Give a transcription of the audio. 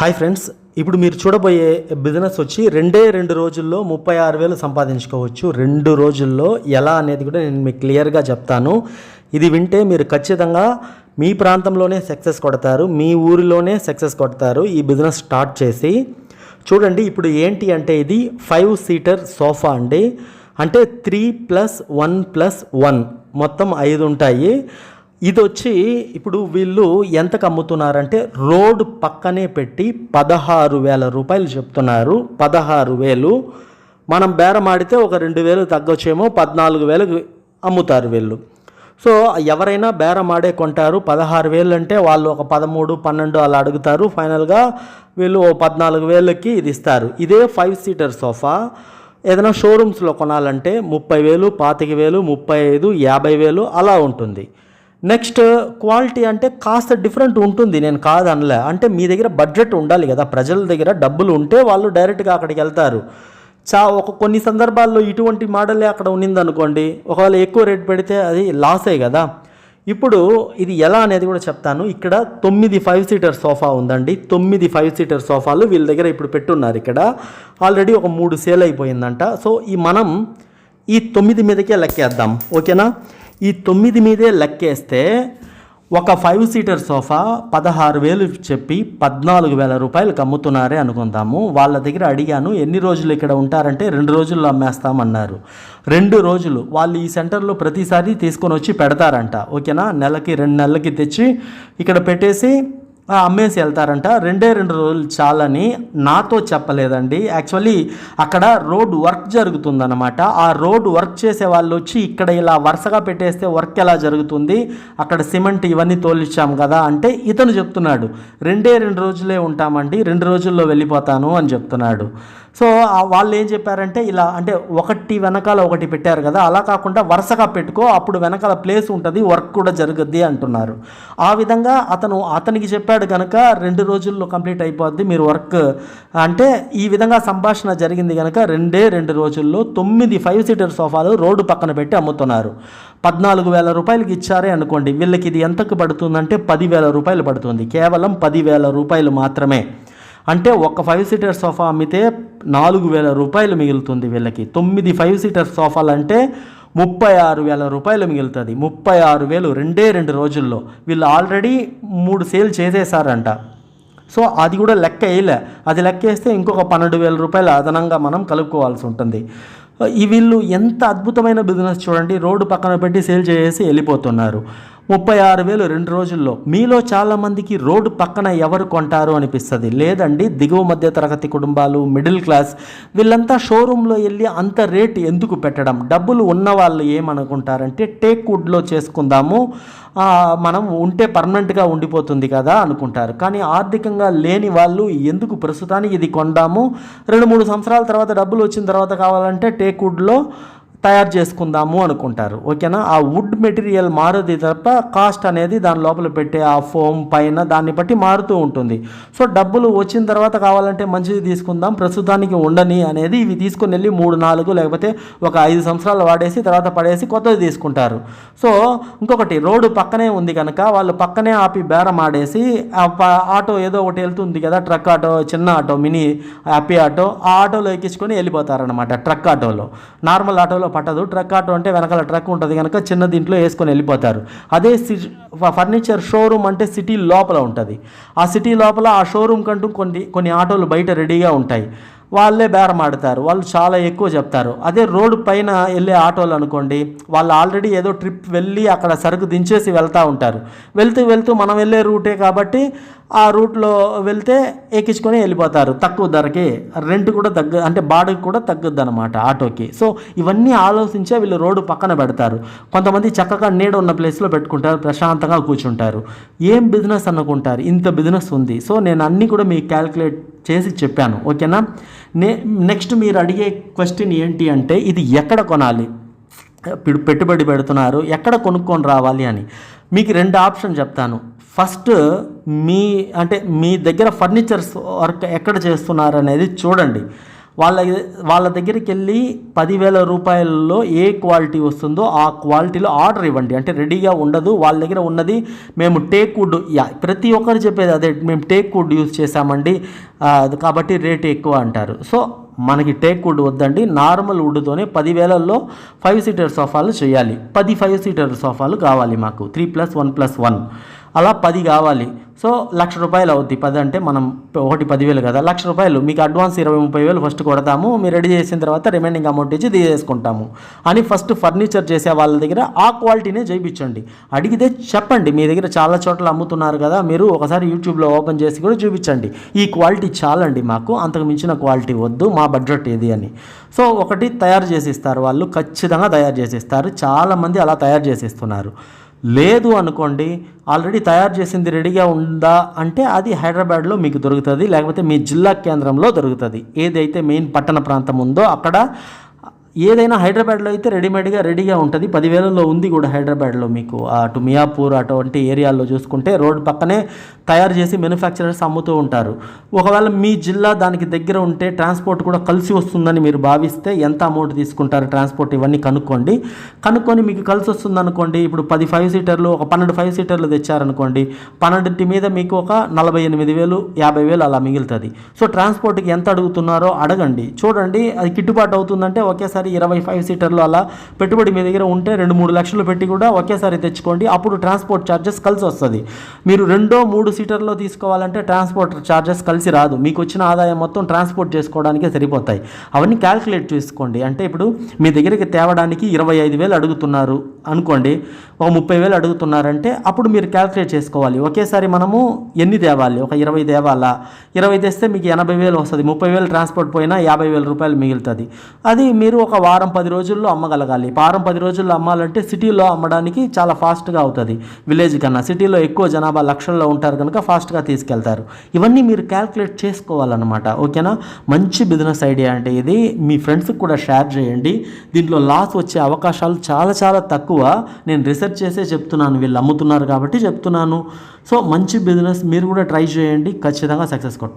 Hi friends ఇప్పుడు మీరు చూడబోయే బిజినెస్ వచ్చి రెండే రెండు రోజుల్లో ముప్పై ఆరు వేలు సంపాదించుకోవచ్చు. రెండు రోజుల్లో ఎలా అనేది కూడా నేను మీకు క్లియర్గా చెప్తాను. ఇది వింటే మీరు ఖచ్చితంగా మీ ప్రాంతంలోనే సక్సెస్ కొడతారు. మీ ఊరిలోనే సక్సెస్ కొడతారు. ఈ బిజినెస్ స్టార్ట్ చేసి చూడండి ఇప్పుడు ఏంటి అంటే ఇది ఫైవ్ సీటర్ సోఫా అండి. అంటే three plus one plus one మొత్తం ఐదు ఉంటాయి. ఇది వచ్చి ఇప్పుడు వీళ్ళు ఎంతకు అమ్ముతున్నారంటే రోడ్డు పక్కనే పెట్టి పదహారు వేల రూపాయలు చెప్తున్నారు. పదహారు వేలు. మనం బేరమాడితే ఒక రెండు వేలు తగ్గొచ్చేమో పద్నాలుగు వేలకు అమ్ముతారు వీళ్ళు. సో ఎవరైనా బేరం ఆడే కొంటారు. పదహారు వేలు అంటే వాళ్ళు ఒక పదమూడు పన్నెండు అలా అడుగుతారు. ఫైనల్గా వీళ్ళు ఓ పద్నాలుగు వేలకి ఇది ఇస్తారు. ఇదే ఫైవ్ సీటర్ సోఫా. ఏదైనా షోరూమ్స్లో కొనాలంటే ముప్పై వేలు పాతిక వేలు ముప్పై ఐదు యాభై వేలు అలా ఉంటుంది. నెక్స్ట్ క్వాలిటీ అంటే కాస్త డిఫరెంట్ ఉంటుంది నేను కాదనలే. అంటే మీ దగ్గర బడ్జెట్ ఉండాలి కదా ప్రజల దగ్గర డబ్బులు ఉంటే వాళ్ళు డైరెక్ట్గా అక్కడికి వెళ్తారు. చా ఒక కొన్ని సందర్భాల్లో ఇటువంటి మోడలే అక్కడ ఉన్నిందనుకోండి ఒకవేళ ఎక్కువ రేట్ పెడితే అది లాసే కదా. ఇప్పుడు ఇది ఎలా అనేది కూడా చెప్తాను. ఇక్కడ తొమ్మిది ఫైవ్ సీటర్ సోఫా ఉందండి. తొమ్మిది ఫైవ్ సీటర్ సోఫాలు వీళ్ళ దగ్గర ఇప్పుడు పెట్టున్నారు ఇక్కడ. ఆల్రెడీ ఒక మూడు సేల్ అయిపోయిందంట. సో ఈ మనం ఈ తొమ్మిది మీదకే లెక్కేద్దాం. ఓకేనా? ఈ తొమ్మిది మీదే లెక్కేస్తే ఒక ఫైవ్ సీటర్ సోఫా పదహారు వేలు చెప్పి పద్నాలుగు వేల రూపాయలకు అమ్ముతున్నారే అనుకుందాము. వాళ్ళ దగ్గర అడిగాను ఎన్ని రోజులు ఇక్కడ ఉంటారంటే రెండు రోజుల్లో అమ్మేస్తామన్నారు. రెండు రోజులు. వాళ్ళు ఈ సెంటర్లో ప్రతిసారి తీసుకొని వచ్చి పెడతారంట. ఓకేనా? నెలకి రెండు నెలలకి తెచ్చి ఇక్కడ పెట్టేసి అమ్మేసి వెళ్తారంట. రెండే రెండు రోజులు చాలని నాతో చెప్పలేదండి. యాక్చువల్లీ అక్కడ రోడ్ వర్క్ జరుగుతుందన్నమాట. ఆ రోడ్ వర్క్ చేసే వాళ్ళు వచ్చి ఇక్కడ ఇలా వరుసగా పెట్టేస్తే వర్క్ ఎలా జరుగుతుంది? అక్కడ సిమెంట్ ఇవన్నీ తోలిచ్చాం కదా అంటే ఇతను చెప్తున్నాడు. రెండే రెండు రోజులే ఉంటామండి. రెండు రోజుల్లో వెళ్ళిపోతాను అని చెప్తున్నాడు. సో వాళ్ళు ఏం చెప్పారంటే ఇలా అంటే ఒకటి వెనకాల ఒకటి పెట్టారు కదా అలా కాకుండా వరుసగా పెట్టుకో అప్పుడు వెనకాల ప్లేస్ ఉంటుంది వర్క్ కూడా జరుగుద్ది అంటున్నారు. ఆ విధంగా అతను అతనికి చెప్పాడు కనుక రెండు రోజుల్లో కంప్లీట్ అయిపోద్ది మీరు వర్క్. అంటే ఈ విధంగా సంభాషణ జరిగింది కనుక రెండే రెండు రోజుల్లో తొమ్మిది ఫైవ్ సీటర్ సోఫాలు రోడ్డు పక్కన పెట్టి అమ్ముతున్నారు. పద్నాలుగు వేల రూపాయలకి ఇచ్చారే అనుకోండి వీళ్ళకి ఇది ఎంతకు పడుతుందంటే పదివేల రూపాయలు పడుతుంది కేవలం పదివేల రూపాయలు మాత్రమే. అంటే ఒక ఫైవ్ సీటర్ సోఫా అమ్మితే నాలుగు వేల రూపాయలు మిగులుతుంది వీళ్ళకి. తొమ్మిది ఫైవ్ సీటర్ సోఫాలు అంటే ముప్పై ఆరు వేల రూపాయలు మిగులుతుంది. ముప్పై ఆరు వేలు రెండే రెండు రోజుల్లో. వీళ్ళు ఆల్రెడీ మూడు సేల్ చేసేసారంట. సో అది కూడా లెక్క వేయలే. అది లెక్క వేస్తే ఇంకొక పన్నెండు వేల రూపాయలు అదనంగా మనం కలుపుకోవాల్సి ఉంటుంది. ఈ వీళ్ళు ఎంత అద్భుతమైన బిజినెస్ చూడండి. రోడ్డు పక్కన పెట్టి సేల్ చేసి వెళ్ళిపోతున్నారు. ముప్పై ఆరు వేలు రెండు రోజుల్లో. మీలో చాలామందికి రోడ్డు పక్కన ఎవరు కొంటారు అనిపిస్తుంది. లేదండి దిగువ మధ్య తరగతి కుటుంబాలు మిడిల్ క్లాస్ వీళ్ళంతా షోరూంలో వెళ్ళి అంత రేట్ ఎందుకు పెట్టడం? డబ్బులు ఉన్న వాళ్ళు ఏమనుకుంటారంటే టేక్ వుడ్లో చేసుకుందాము. మనం ఉంటే పర్మనెంట్గా ఉండిపోతుంది కదా అనుకుంటారు. కానీ ఆర్థికంగా లేని వాళ్ళు ఎందుకు ప్రస్తుతానికి ఇది కొందాము? రెండు మూడు సంవత్సరాల తర్వాత డబ్బులు వచ్చిన తర్వాత కావాలంటే టేక్ వుడ్లో తయారు చేసుకుందాము అనుకుంటారు. ఓకేనా? ఆ వుడ్ మెటీరియల్ మారుది తప్ప కాస్ట్ అనేది దాని లోపల పెట్టే ఆ ఫోమ్ పైన దాన్ని బట్టి మారుతూ ఉంటుంది. సో డబ్బులు వచ్చిన తర్వాత కావాలంటే మంచిది తీసుకుందాం ప్రస్తుతానికి ఉండని అనేది ఇవి తీసుకుని వెళ్ళి మూడు నాలుగు లేకపోతే ఒక ఐదు సంవత్సరాలు వాడేసి తర్వాత పడేసి కొత్తది తీసుకుంటారు. సో ఇంకొకటి రోడ్డు పక్కనే ఉంది కనుక వాళ్ళు పక్కనే ఆపి బేరం ఆడేసి ఆ ప- ఆటో ఏదో ఒకటి వెళ్తుంది కదా ట్రక్ ఆటో చిన్న ఆటో మినీ హ్యాపీ ఆటో ఆ ఆటోలో ఎక్కించుకొని వెళ్ళిపోతారనమాట ట్రక్ ఆటోలో. నార్మల్ ఆటోలో పట్టదు. ట్రక్ ఆటో అంటే వెనకాల ట్రక్ ఉంటుంది కనుక చిన్న దీంట్లో వేసుకొని వెళ్ళిపోతారు. అదే సి ఫర్నిచర్ షోరూమ్ అంటే సిటీ లోపల ఉంటుంది. ఆ సిటీ లోపల ఆ షోరూమ్ కంటూ కొన్ని కొన్ని ఆటోలు బయట రెడీగా ఉంటాయి. వాళ్ళే బేరం ఆడతారు వాళ్ళు చాలా ఎక్కువ చెప్తారు. అదే రోడ్డు పైన వెళ్ళే ఆటోలు అనుకోండి వాళ్ళు ఆల్రెడీ ఏదో ట్రిప్ వెళ్ళి అక్కడ సరుకు దించేసి వెళ్తూ ఉంటారు. వెళ్తూ వెళ్తూ మనం వెళ్ళే రూటే కాబట్టి ఆ రూట్లో వెళ్తే ఎక్కించుకొని వెళ్ళిపోతారు. తక్కువ ధరకి రెంట్ కూడా తగ్గ అంటే బాడుగ కూడా తగ్గుద్ది అనమాట ఆటోకి. సో ఇవన్నీ ఆలోచించే వీళ్ళు రోడ్డు పక్కన పెడతారు. కొంతమంది చక్కగా నీడ ఉన్న ప్లేస్లో పెట్టుకుంటారు ప్రశాంతంగా కూర్చుంటారు. ఏం బిజినెస్ అనుకుంటారు? ఇంత బిజినెస్ ఉంది. సో నేను అన్నీ కూడా మీకు క్యాల్కులేట్ చేసి చెప్పాను. ఓకేనా? నే నెక్స్ట్ మీరు అడిగే క్వశ్చన్ ఏంటి అంటే ఇది ఎక్కడ కొనాలి? పెట్టుబడి పెడుతున్నారు ఎక్కడ కొనుక్కొని రావాలి అని. మీకు రెండు ఆప్షన్ చెప్తాను. ఫస్ట్ మీ అంటే మీ దగ్గర ఫర్నిచర్స్ వర్క్ ఎక్కడ చేస్తున్నారు అనేది చూడండి. వాళ్ళ వాళ్ళ దగ్గరికి వెళ్ళి పదివేల రూపాయలలో ఏ క్వాలిటీ వస్తుందో ఆ క్వాలిటీలో ఆర్డర్ ఇవ్వండి. అంటే రెడీగా ఉండదు. వాళ్ళ దగ్గర ఉన్నది మేము టేక్ వుడ్ యా ప్రతి ఒక్కరు చెప్పేది అదే. మేము టేక్ వుడ్ యూజ్ చేశామండి. అది కాబట్టి రేట్ ఎక్కువ అంటారు. సో మనకి టేక్ వుడ్ వద్దండి. నార్మల్ వుడ్తోనే పదివేలల్లో ఫైవ్ సీటర్ సోఫాలు చేయాలి. పది ఫైవ్ సీటర్ సోఫాలు కావాలి మాకు. Three plus one plus one. అలా పది కావాలి. సో లక్ష రూపాయలు అవుద్ది. పది అంటే మనం ఒకటి పదివేలు కదా. లక్ష రూపాయలు. మీకు అడ్వాన్స్ ఇరవై ముప్పై వేలు ఫస్ట్ కొడతాము. మీరు రెడీ చేసిన తర్వాత రిమైనింగ్ అమౌంట్ ఇచ్చి తీసేసుకుంటాము. అని ఫస్ట్ ఫర్నిచర్ చేసే వాళ్ళ దగ్గర ఆ క్వాలిటీనే చేయించండి అడిగితే చెప్పండి. మీ దగ్గర చాలా చోట్ల అమ్ముతున్నారు కదా. మీరు ఒకసారి యూట్యూబ్లో ఓపెన్ చేసి కూడా చూపించండి. ఈ క్వాలిటీ చాలండి మాకు. అంతకు మించిన క్వాలిటీ వద్దు. మా బడ్జెట్ ఏది అని. సో ఒకటి తయారు చేసి ఇస్తారు వాళ్ళు. ఖచ్చితంగా తయారు చేసి ఇస్తారు చాలామంది అలా తయారు చేసి ఇస్తున్నారు లేదు అనుకోండి ఆల్రెడీ తయారు చేసింది రెడీగా ఉందా అంటే అది హైదరాబాద్లో మీకు దొరుకుతుంది లేకపోతే మీ జిల్లా కేంద్రంలో దొరుకుతుంది. ఏదైతే మెయిన్ పట్టణ ప్రాంతం ఉందో అక్కడ ఏదైనా హైదరాబాద్లో అయితే రెడీమేడ్గా రెడీగా ఉంటుంది. పదివేలలో ఉంది కూడా హైదరాబాద్లో మీకు. అటు మియాపూర్ అటువంటి ఏరియాల్లో చూసుకుంటే రోడ్డు పక్కనే తయారు చేసి మ్యానుఫ్యాక్చరర్స్ అమ్ముతూ ఉంటారు. ఒకవేళ మీ జిల్లా దానికి దగ్గర ఉంటే ట్రాన్స్పోర్ట్ కూడా కలిసి వస్తుందని మీరు భావిస్తే ఎంత అమౌంట్ తీసుకుంటారు ట్రాన్స్పోర్ట్ ఇవన్నీ కనుక్కోండి. కనుక్కొని మీకు కలిసి వస్తుంది అనుకోండి. ఇప్పుడు పది ఫైవ్ సీటర్లు ఒక పన్నెండు ఫైవ్ సీటర్లు తెచ్చారనుకోండి. పన్నెండింటి మీద మీకు ఒక నలభై ఎనిమిది వేలు యాభై వేలు అలా మిగులుతుంది. సో ట్రాన్స్పోర్ట్కి ఎంత అడుగుతున్నారో అడగండి. చూడండి అది కిట్టుబాటు అవుతుందంటే ఒకేసారి ఇరవై ఫైవ్ సీటర్లు అలా పెట్టుబడి మీ దగ్గర ఉంటే రెండు మూడు లక్షలు పెట్టి కూడా ఒకేసారి తెచ్చుకోండి. అప్పుడు ట్రాన్స్పోర్ట్ ఛార్జెస్ కలిసి వస్తుంది. మీరు రెండో మూడు సీటర్లో తీసుకోవాలంటే ట్రాన్స్పోర్ట్ ఛార్జెస్ కలిసి రాదు. మీకు వచ్చిన ఆదాయం మొత్తం ట్రాన్స్పోర్ట్ చేసుకోవడానికే సరిపోతాయి. అవన్నీ క్యాల్కులేట్ చేసుకోండి. అంటే ఇప్పుడు మీ దగ్గరికి తేవడానికి ఇరవై ఐదు వేలు అడుగుతున్నారు అనుకోండి. ఒక ముప్పై వేలు అడుగుతున్నారంటే అప్పుడు మీరు క్యాల్కులేట్ చేసుకోవాలి. ఒకేసారి మనము ఎన్ని తేవాలి? ఒక ఇరవై తేవాలా? ఇరవై తెస్తే మీకు ఎనభై వేలు వస్తుంది. ముప్పై వేలు ట్రాన్స్పోర్ట్ పోయినా యాభై వేల రూపాయలు మిగులుతుంది. అది మీరు ఒక వారం పది రోజుల్లో అమ్మగలగాలి. వారం పది రోజుల్లో అమ్మాలంటే సిటీలో అమ్మడానికి చాలా ఫాస్ట్గా అవుతుంది. విలేజ్ కన్నా సిటీలో ఎక్కువ జనాభా లక్షల్లో ఉంటారు కనుక ఫాస్ట్గా తీసుకెళ్తారు. ఇవన్నీ మీరు క్యాల్కులేట్ చేసుకోవాలన్నమాట. ఓకేనా? మంచి బిజినెస్ ఐడియా అంటే ఇది. మీ ఫ్రెండ్స్కి కూడా షేర్ చేయండి. దీంట్లో లాస్ వచ్చే అవకాశాలు చాలా చాలా తక్కువ. నేను రీసెర్చ్ చేసే చెప్తున్నాను. వీళ్ళు అమ్ముతున్నారు కాబట్టి చెప్తున్నాను. సో మంచి బిజినెస్ మీరు కూడా ట్రై చేయండి. ఖచ్చితంగా సక్సెస్ కొడతారు.